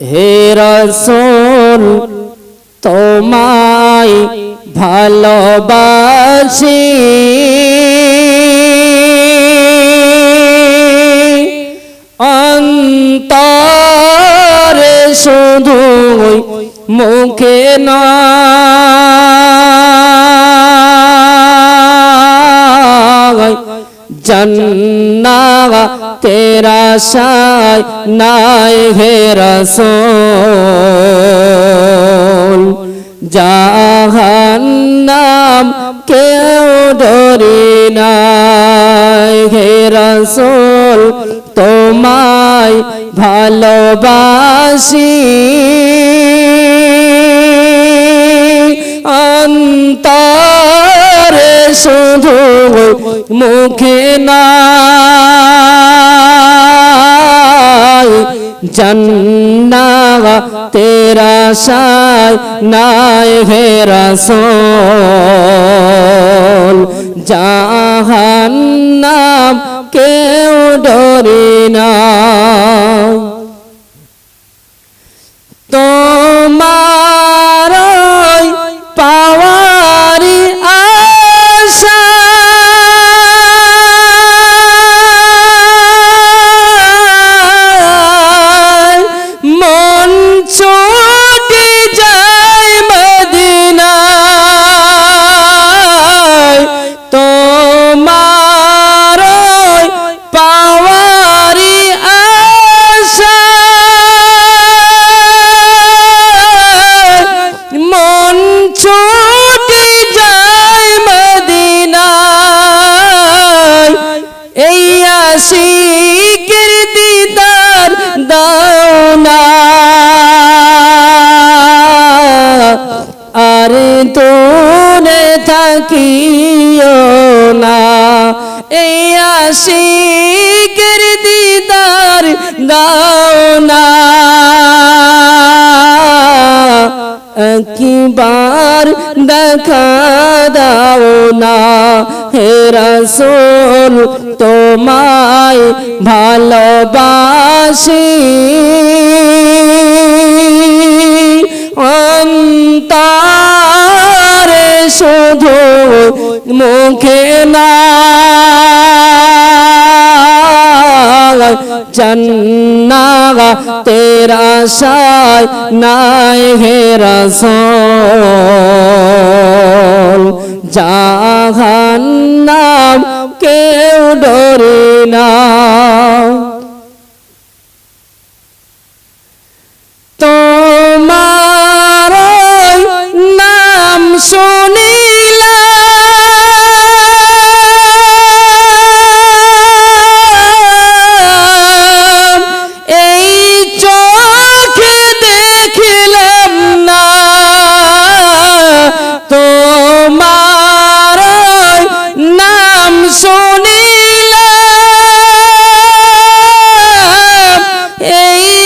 হে রসুল তোমায় ভালোবাসি। অন্তরে শুধু মুখে নয়। জন্না তেরা সায় নাই হে রসোল। জাহান্নাম কেউ ডরি নাই হে রসোল। তোমায় ভালোবাসি। শুধু মুখে না জন্না তেরা সাই নাই হে রসোল। জাহান্নাম কেউ তোরে থাকিও না। এই আশিকের দিদার দাও না। একবার দেখা দাও না। হে রসুল, তোমায় ভালোবাসি। শুধু মুখে না। জন্না তেরা সায় নাই হে রসোল। জাহান্নাম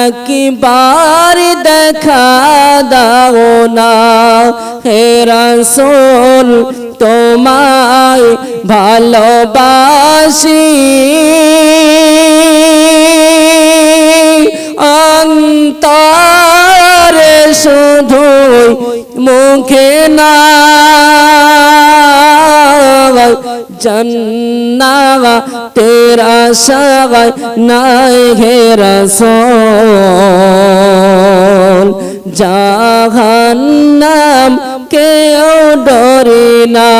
একবার দেখা দাও না। হে রসুল তোমায় ভালোবাসি। অন্তরে শুধু মুখে না জন্না তেরা সগাই নাই হে রসোল। জাহান্নাম কেউ ডরে না।